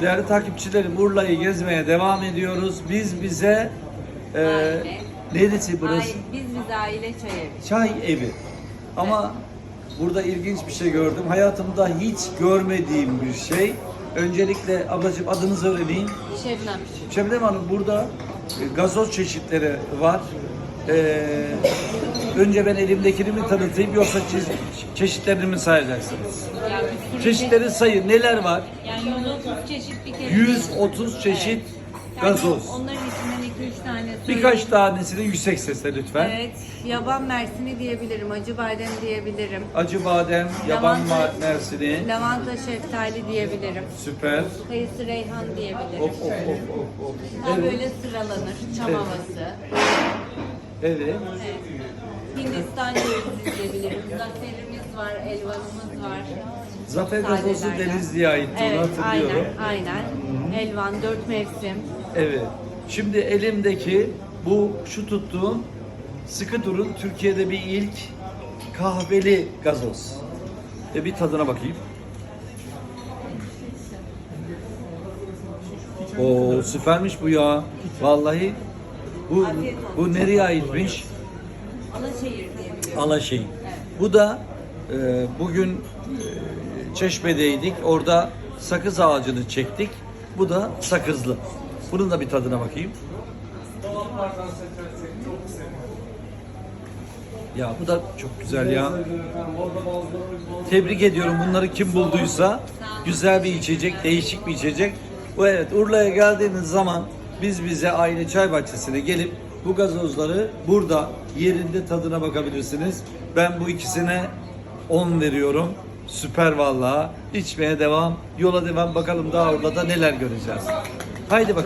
Değerli takipçilerim Urla'yı gezmeye devam ediyoruz. Biz bize e, Aile. neresi burası? Ay, biz biz aile çay evi. Çay evi. Ama burada ilginç bir şey gördüm. Hayatımda hiç görmediğim bir şey. Öncelikle ablacığım adınızı öğreneyim. Şebnem. Şebnem Hanım burada gazoz çeşitleri var. Ee, önce ben elimdekini mi tanıtayım yoksa çe- çeşitlerini mi sayacaksınız? Ya bir sürü Çeşitleri sayın. Neler var? Yani 130 çeşit bir kere. 130 çeşit Yani gazoz. Onların içinden 2-3 tane söyleyeyim. Birkaç tanesini yüksek sesle lütfen. Evet. Yaban mersini diyebilirim. Acı badem diyebilirim. Acı badem, yaban Lavanta. mersini. Lavanta şeftali diyebilirim. Süper. Kayısı reyhan diyebilirim. Hop hop hop hop. Evet. böyle sıralanır. Çam Evet. havası. Evet. Hindistan cevizi diyebilirim. Zaferimiz var, elvanımız var. Zafer gazozu Sadelerden. Denizli'ye ait onu Evet, hatırlıyorum. aynen, aynen. Elvan, dört mevsim. Evet. Şimdi elimdeki bu şu tuttuğum sıkı durun Türkiye'de bir ilk kahveli gazoz. E bir tadına bakayım. Oo süpermiş bu ya. Vallahi bu bu nereye aitmiş? Alaşehir diyebilirim. Alaşehir. Bu da e, bugün e, Çeşme'deydik. Orada sakız ağacını çektik. Bu da sakızlı. Bunun da bir tadına bakayım. Ya bu da çok güzel ya. Tebrik ediyorum bunları kim bulduysa. Güzel bir içecek, değişik bir içecek. Bu evet Urla'ya geldiğiniz zaman biz bize aile çay bahçesine gelip bu gazozları burada yerinde tadına bakabilirsiniz. Ben bu ikisine 10 veriyorum. Süper vallahi. İçmeye devam, yola devam. Bakalım daha Urla'da neler göreceğiz. Haydi bakalım.